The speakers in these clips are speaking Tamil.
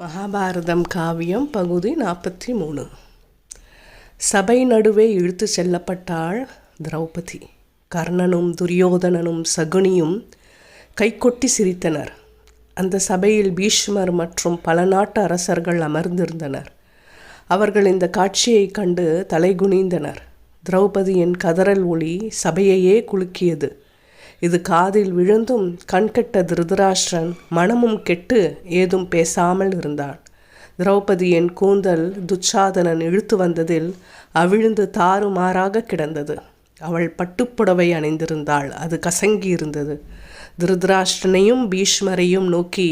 மகாபாரதம் காவியம் பகுதி நாற்பத்தி மூணு சபை நடுவே இழுத்து செல்லப்பட்டாள் திரௌபதி. கர்ணனும் துரியோதனனும் சகுனியும் கைகொட்டி சிரித்தனர். அந்த சபையில் பீஷ்மர் மற்றும் பல நாட்டு அரசர்கள் அமர்ந்திருந்தனர். அவர்கள் இந்த காட்சியைக் கண்டு தலைகுனிந்தனர். திரௌபதியின் கதறல் ஒளி சபையையே குலுக்கியது. இது காதில் விழுந்தும் கண்கெட்ட திருதராஷ்டிரன் மனமும் கெட்டு ஏதும் பேசாமல் இருந்தான் திரௌபதியின் கூந்தல் துச்சாதனன் இழுத்து வந்ததில் அவிழ்ந்து தாறுமாறாக கிடந்தது. அவள் பட்டுப்புடவை அணிந்திருந்தாள். அது கசங்கி இருந்தது திருதராஷ்டிரனையும் பீஷ்மரையும் நோக்கி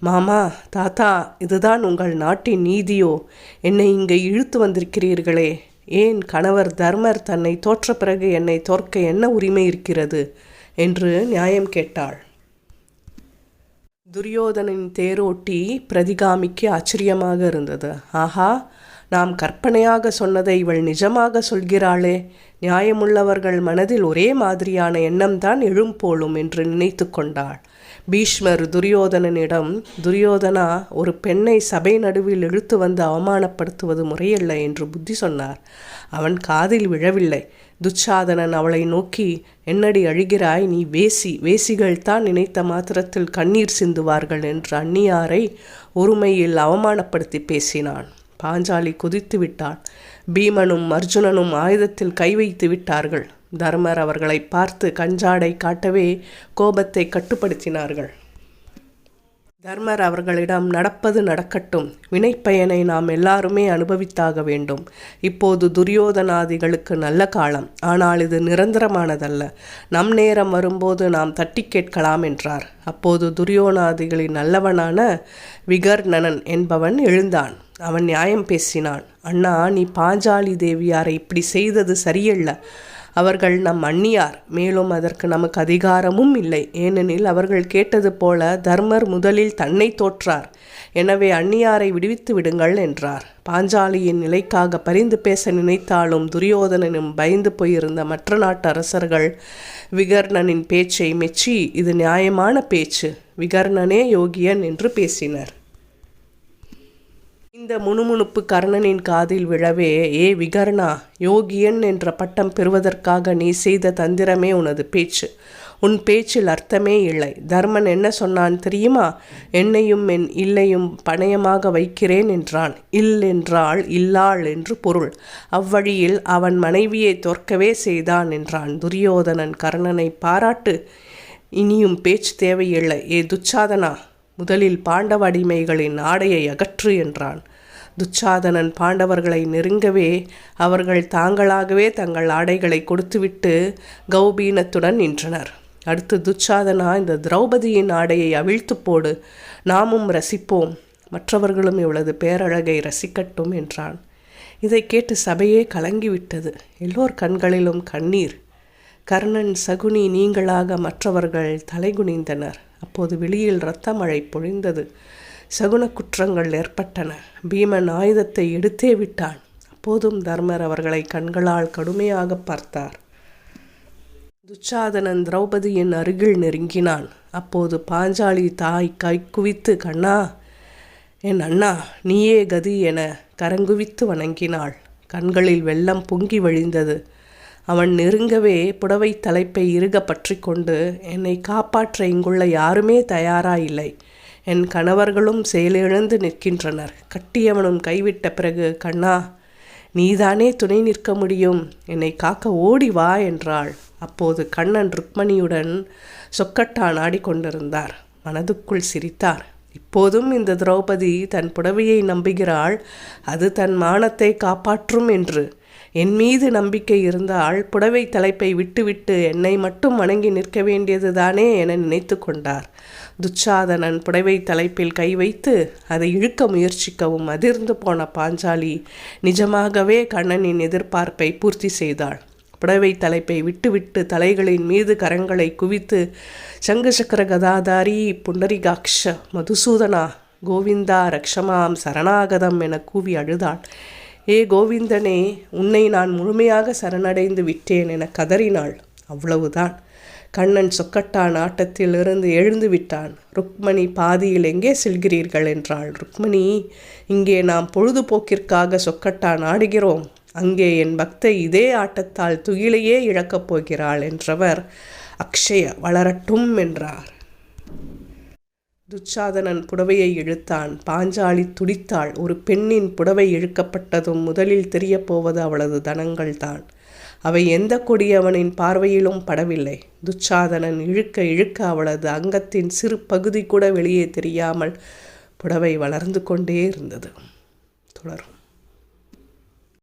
மாமா தாத்தா இதுதான் உங்கள் நாட்டின் நீதியோ? என்னை இங்கே இழுத்து வந்திருக்கிறீர்களே. ஏன் கணவர் தர்மர் தன்னை தோற்ற பிறகு என்னை தோற்க என்ன உரிமை இருக்கிறது? என்று நியாயம் கேட்டாள். துரியோதனின் தேரோட்டி பிரதிகாமிக்கு ஆச்சரியமாக இருந்தது. ஆஹா நாம் கற்பனையாக சொன்னதை இவள் நிஜமாக சொல்கிறாளே. நியாயமுள்ளவர்கள் மனதில் ஒரே மாதிரியான எண்ணம்தான் எழும் போலும் என்று நினைத்து கொண்டாள். பீஷ்மர் துரியோதனனிடம் துரியோதனா ஒரு பெண்ணை சபை நடுவில் இழுத்து வந்து அவமானப்படுத்துவது முறையல்ல என்று புத்தி சொன்னார். அவன் காதில் விழவில்லை. துச்சாதனன் அவளை நோக்கி என்னடி அழுகிறாய்? நீ வேசி வேசிகள் தான் நினைத்த மாத்திரத்தில் கண்ணீர் சிந்துவார்கள் என்று அந்நியாரை ஒருமையில் அவமானப்படுத்தி பேசினான். பாஞ்சாலி குதித்து விட்டாள் பீமனும் அர்ஜுனனும் ஆயுதத்தில் கை வைத்து விட்டார்கள். தர்மர் அவர்களை பார்த்து கஞ்சாடை காட்டவே கோபத்தை கட்டுப்படுத்தினார்கள். தர்மர் அவர்களிடம் நடப்பது நடக்கட்டும். வினைப்பயனை நாம் எல்லாருமே அனுபவித்தாக வேண்டும். இப்போது துரியோதனாதிகளுக்கு நல்ல காலம். ஆனால் இது நிரந்தரமானதல்ல. நம் நேரம் வரும்போது நாம் தட்டி கேட்கலாம் என்றார். அப்போது துரியோனாதிகளின் நல்லவனான விகர்ணனன் என்பவன் எழுந்தான். அவன் நியாயம் பேசினான். அண்ணா நீ பாஞ்சாலி தேவியாரை இப்படி செய்தது சரியல்ல. அவர்கள் நம் அந்நியார். மேலும் அதற்கு நமக்கு அதிகாரமும் இல்லை. ஏனெனில் அவர்கள் கேட்டது போல தர்மர் முதலில் தன்னை தோற்றார். எனவே அந்நியாரை விடுவித்து விடுங்கள் என்றார். பாஞ்சாலியின் நிலைக்காக பரிந்து பேச நினைத்தாலும் துரியோதனனும் பயந்து போயிருந்த மற்ற நாட்டு அரசர்கள் விகர்ணனின் பேச்சை மெச்சி இது நியாயமான பேச்சு. விகர்ணனே யோகியன் என்று பேசினர். இந்த முணுமுணுப்பு கர்ணனின் காதில் விழவே ஏ விகர்ணா யோகியன் என்ற பட்டம் பெறுவதற்காக நீ செய்த தந்திரமே உனது பேச்சு. உன் பேச்சில் அர்த்தமே இல்லை. தர்மன் என்ன சொன்னான் தெரியுமா? என்னையும் என் இல்லையும் பணயமாக வைக்கிறேன் என்றான். இல் என்றால் இல்லாள் என்று பொருள். அவ்வழியில் அவன் மனைவியை தோற்கவே செய்தான் என்றான். துரியோதனன் கர்ணனை பாராட்டு. இனியும் பேச்சு தேவையில்லை. ஏ துச்சாதனா முதலில் பாண்டவ அடிமைகளின் ஆடையை அகற்று என்றான். துச்சாதனன் பாண்டவர்களை நெருங்கவே அவர்கள் தாங்களாகவே தங்கள் ஆடைகளை கொடுத்துவிட்டு கௌபீனத்துடன் நின்றனர். அடுத்து துச்சாதனா இந்த திரௌபதியின் ஆடையை அவிழ்த்து போடு நாமும் ரசிப்போம். மற்றவர்களும் இவளது பேரழகை ரசிக்கட்டும் என்றான். இதை கேட்டு சபையே கலங்கிவிட்டது. எல்லோர் கண்களிலும் கண்ணீர். கர்ணன் சகுனி நீங்களாக மற்றவர்கள் தலைகுனிந்தனர். அப்போது வெளியில் இரத்த மழை பொழிந்தது. சகுன குற்றங்கள் ஏற்பட்டன. பீமன் ஆயுதத்தை எடுத்தே விட்டான். அப்போதும் தர்மர் அவர்களை கண்களால் கடுமையாக பார்த்தார். துச்சாதனன் திரௌபதியின் அருகில் நெருங்கினான். அப்போது பாஞ்சாலி தாய் கை குவித்து கண்ணா என் அண்ணா நீயே கதி என கரங்குவித்து வணங்கினாள். கண்களில் வெள்ளம் பொங்கி வழிந்தது. அவன் நெருங்கவே புடவை தலைப்பை இறுக பற்றி கொண்டு என்னை காப்பாற்ற இங்குள்ள யாருமே தயாராயில்லை என் கணவர்களும் செயலிழந்து நிற்கின்றனர். கட்டியவனும் கைவிட்ட பிறகு கண்ணா நீதானே துணை நிற்க முடியும்? என்னை காக்க ஓடி வா என்றாள். அப்போது கண்ணன் ருக்மணியுடன் சொக்கட்டான் ஆடிக்கொண்டிருந்தார் மனதுக்குள் சிரித்தார். இப்போதும் இந்த திரௌபதி தன் புடவையை நம்புகிறாள். அது தன் மானத்தை காப்பாற்றும் என்று என் மீது நம்பிக்கை இருந்தால் புடவை தலைப்பை விட்டுவிட்டு என்னை மட்டும் வணங்கி நிற்க வேண்டியதுதானே என நினைத்து கொண்டார். துச்சாதனன் புடவை தலைப்பில் கை வைத்து அதை இழுக்க முயற்சிக்கவும் அதிர்ந்து போன பாஞ்சாலி நிஜமாகவே கண்ணனின் எதிர்பார்ப்பை பூர்த்தி செய்தாள். புடவை தலைப்பை விட்டுவிட்டு தலைகளின் மீது கரங்களை குவித்து சங்கு சக்கர கதாதாரி புண்டரிகாக்ஷ மதுசூதனா கோவிந்தா ரக்ஷமாம் சரணாகதம் என கூவி அழுதாள். ஏ கோவிந்தனே உன்னை நான் முழுமையாக சரணடைந்து விட்டேன் என கதறினாள். அவ்வளவுதான். கண்ணன் சொக்கட்டான் ஆட்டத்திலிருந்து எழுந்து விட்டான். ருக்மணி பாதியில் எங்கே செல்கிறீர்கள்? என்றாள். ருக்மணி இங்கே நாம் பொழுதுபோக்கிற்காக சொக்கட்டான் ஆடுகிறோம். அங்கே என் பக்தை இதே ஆட்டத்தால் துகிலையே இழக்கப் போகிறாள் என்றவர் அக்ஷய வளரட்டும் என்றார். துச்சாதனன் புடவையை இழுத்தான். பாஞ்சாலி துடித்தாள். ஒரு பெண்ணின் புடவை இழுக்கப்பட்டதும் முதலில் தெரியப் போவது அவளது தனங்கள்தான். அவை எந்த கொடியவனின் பார்வையிலும் படவில்லை. துச்சாதனன் இழுக்க இழுக்க அவளது அங்கத்தின் சிறு பகுதி கூட வெளியே தெரியாமல் புடவை வளர்ந்து கொண்டே இருந்தது. தொடரும்.